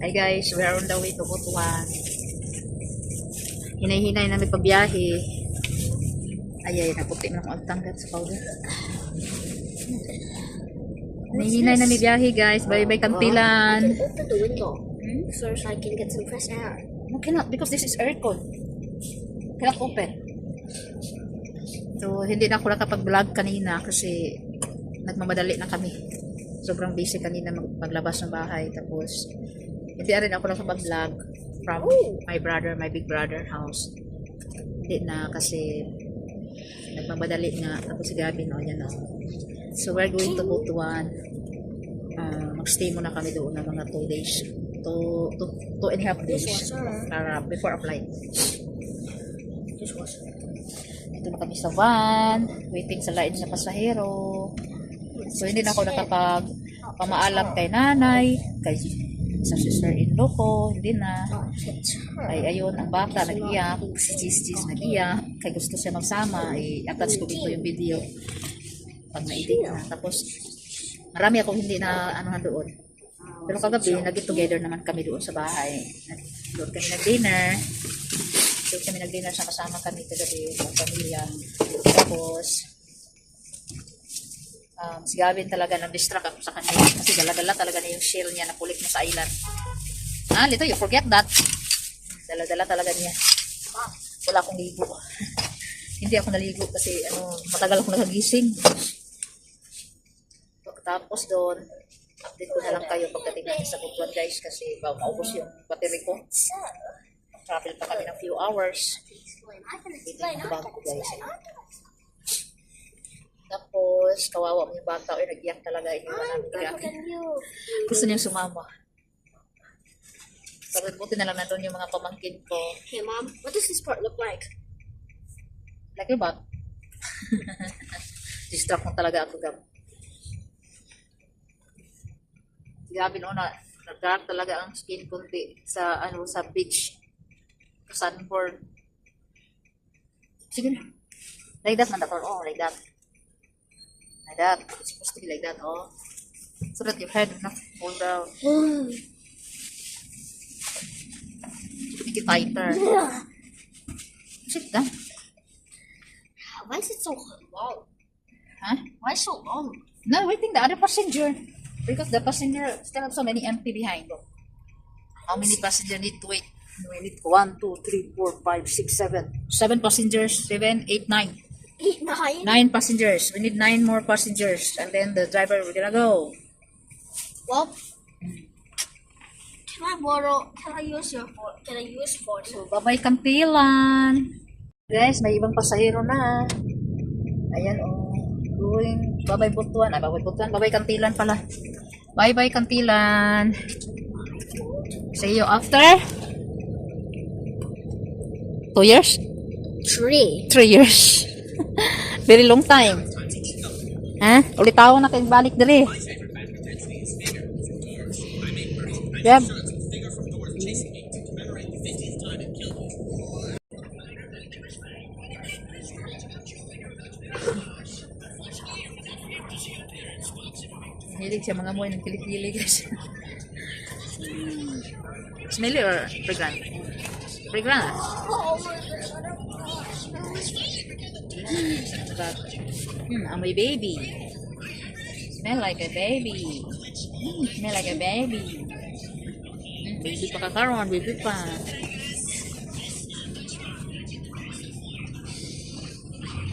Hi guys, we are on the way to Butuan. Hinay-hinay na may pabiyahe. Ay, ay, naputi mo ang tanggat sa powder. Hinay-hinay na may biyahe guys. Bye-bye kantilan. Can open the window so I can get some fresh air. No, cannot because this is aircon. Cannot open. So, hindi na ako nakapag-vlog kanina kasi nagmamadali na kami. Sobrang busy kanina mag maglabas ng bahay. Tapos, hindi na rin ako nakapag-vlog from my brother, my big brother house. Hindi na kasi nagmamadali nga. Tapos si Gabi, no, yan, no. So, we're going to Butuan. Uh, magstay muna kami doon ng mga 2 days. 2 two, two and a half days para before a flight. Dishwasher. Ito na kami sa van, waiting sa line sa pasahero. So, hindi na ako nakapag pamaalam kay nanay, kay sa sister-in-law ko, hindi na. Oh. Ay, ayun, ang bata, nag-iyak. Si Gis-Gis nag-iyak. Kaya gusto siya magsama. I-attach ko dito yung video. Pag na-edit na. Tapos, marami akong hindi na anuhan doon. Pero kagabi, nag together naman kami doon sa bahay. Doon kami nag-dinner. Doon kami nag-dinner sama-sama kami kagabi sa pamilya. Tapos, um, si Gavin talaga nag-distract ako sa kanya. Kasi dala-dala talaga na yung shell niya na kulit na sa island. Ah, Lito, you forget that. Dala-dala talaga niya. Wala akong ligo. Hindi ako naligo kasi ano, matagal ako nakagising. Tapos doon, update ko na lang kayo pagdating natin sa Butuan guys kasi ba, maubos yung battery ko. Travel pa kami ng few hours. Dito yung bag ko guys. Tapos, kawawa mo yung bata. Ay, nag-iyak talaga. Iniwan namin you. Gusto niya sumama. Pero buti na lang nandun yung mga pamangkin ko. Hey, mom, what does this part look like? Like your bag. Distract mo talaga ako, Gab. Gabi no, na, dark talaga ang skin konti sa, ano, sa beach. Sa sunboard. Sige na. Like that, man. Oh, like that. That. It's supposed to be like that, oh. So that your head will not fall down. Make it tighter. Sit down. Why is it so long? Huh? Why so long? No, waiting the other passenger. Because the passenger still have so many empty behind. How many passenger need to wait? We need one, two, three, four, five, six, seven. Seven passengers. Seven, eight, nine. Eight, nine? Nine passengers. We need nine more passengers. And then the driver, we're gonna go. Well, can I borrow? Can I use your phone? Can I use phone? So, bye-bye Kantilan. Guys, may ibang pasahero na. Ayan, oh. Going, bye-bye Butuan. Ay, bye-bye Butuan. Bye-bye Kantilan pala. Bye-bye Kantilan. See you after? Two years? Three. Three years. Very long time. Ha? Ulit ako na kayo balik dali. Yep. Hilig siya mga moy ng kilikili guys. Smelly or fragrant? Fragrant ah. But, hmm, a baby. Smell like a baby. Hmm, smell like a baby. Hmm, baby pa kakaroon, baby pa.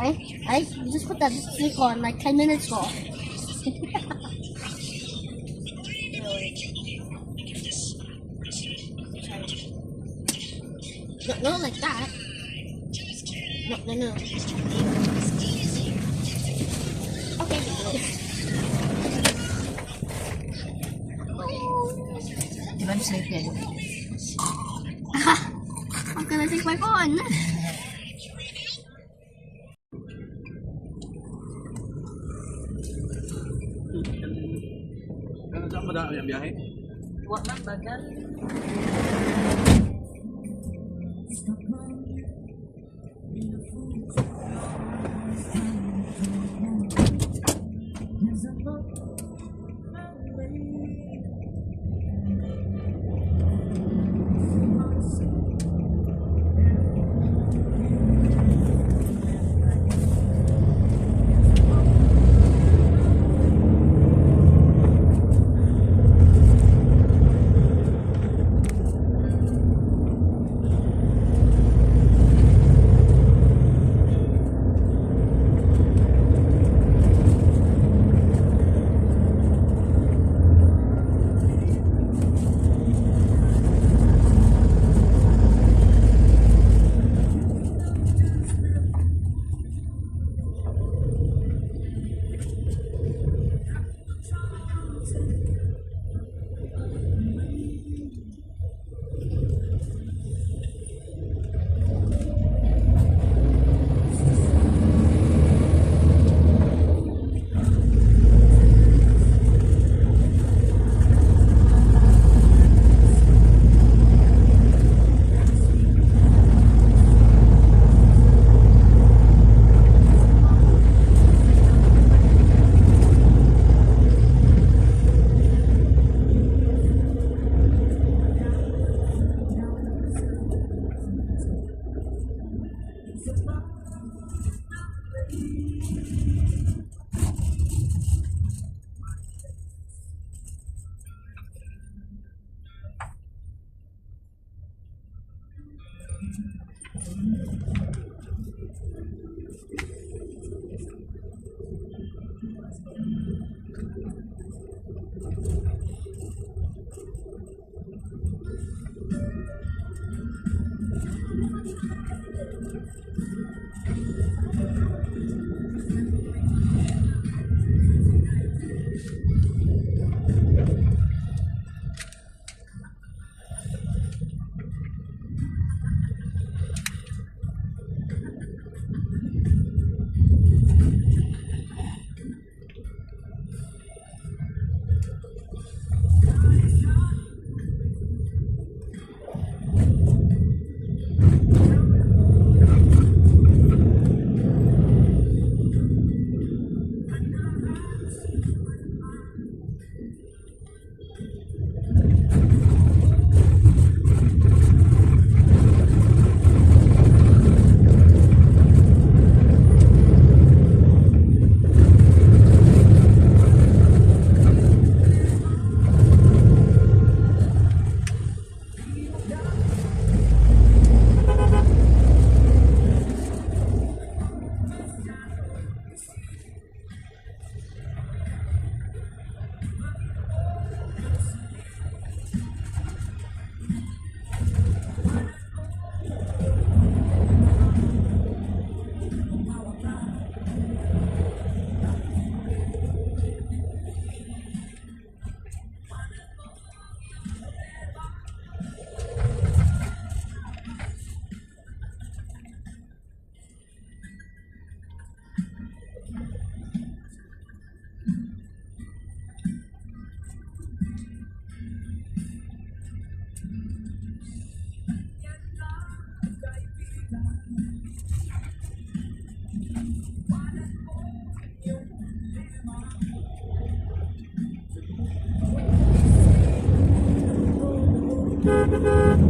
I, I just put that stick on like 10 minutes ago. no, no, like that. No, no, no. Okay. Di ba snake yan? I'm gonna take my phone. Kan saan madami ang biyahe? Huwag na bagal. Look. Música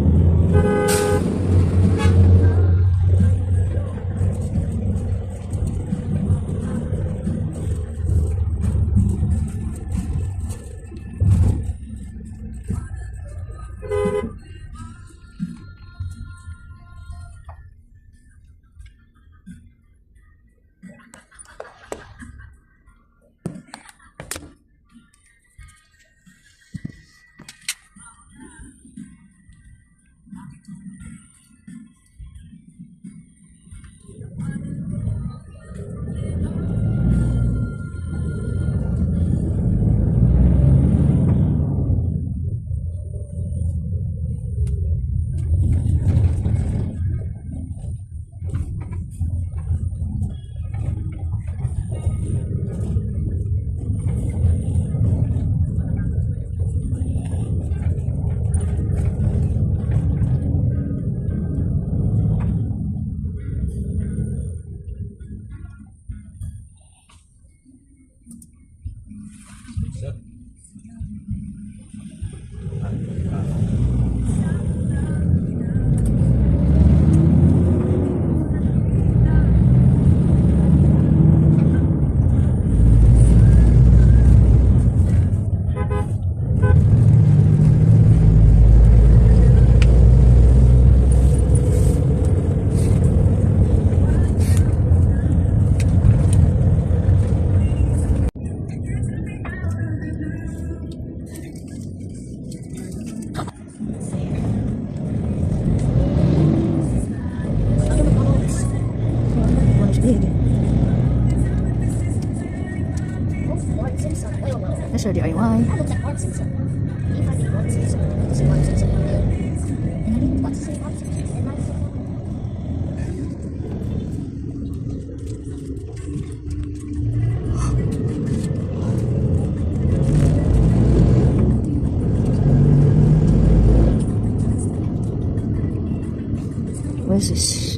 What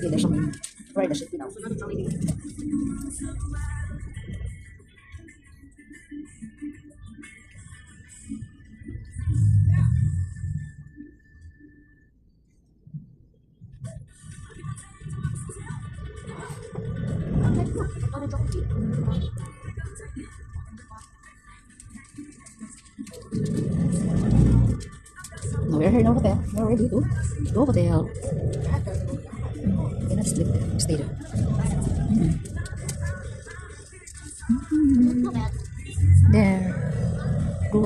Sige na siya. Try na siya. Tinaw. We're here in Novotel. We're ready to Novotel.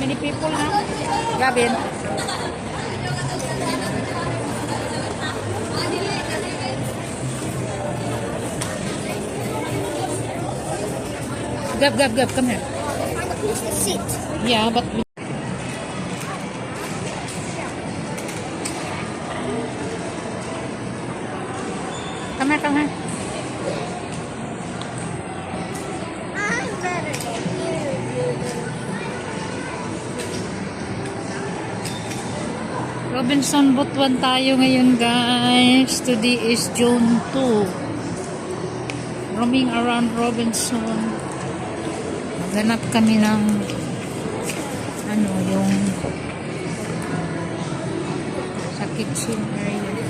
Many people now. Gavin. Gab, Gab, Gab, come here. Sit. Yeah, but Robinson Butuan tayo ngayon guys. Today is June 2. Roaming around Robinson. Maghanap kami ng ano yung sa kitchen area.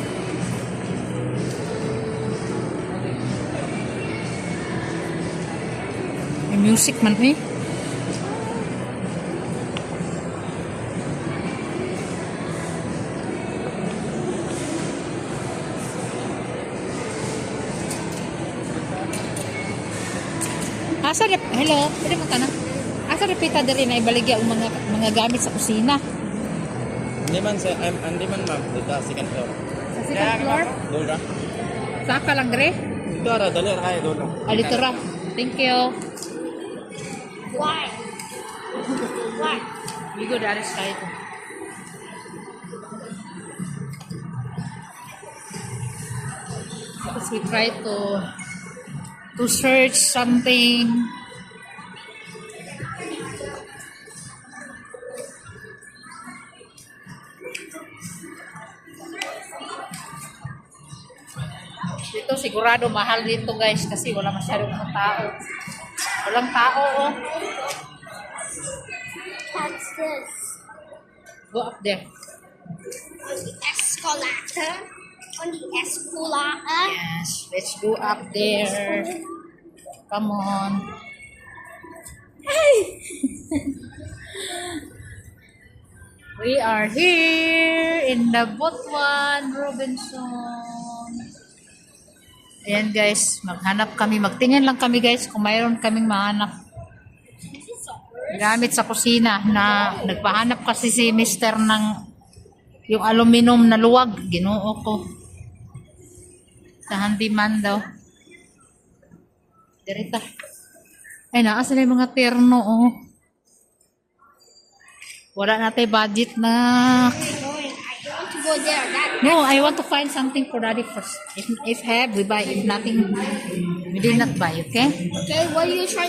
May music man eh. Asa rep Hello, pwede mo tanong. Asa repita diri na ibaligya ang mga mga gamit sa kusina? Hindi man, sir. I'm, hindi man, ma'am. Dito, second floor. Sa second floor? Doon Saka lang diri? Dito, ara. Dali, ara kayo. Doon Ah, dito ra. Thank you. Why? Why? We go dari side. Tapos we try to to search something. Dito sigurado mahal dito guys kasi wala masyadong tao. Walang tao oh. What's this? Go up there. Escalator. On the escalator. Yes, let's go up there. Come on. We are here in the Butuan Robinson. Ayan guys, maghanap kami. Magtingin lang kami guys kung mayroon kaming mahanap gamit sa kusina na nagpahanap kasi si mister ng yung aluminum na luwag. Ginoo ko. Sa handyman daw. Dirita. Ay, naasa na yung mga terno, oh. Wala natin budget na. No, I want to find something for daddy first. If, if have, we buy. If nothing, we did not buy, okay? okay, what are you trying to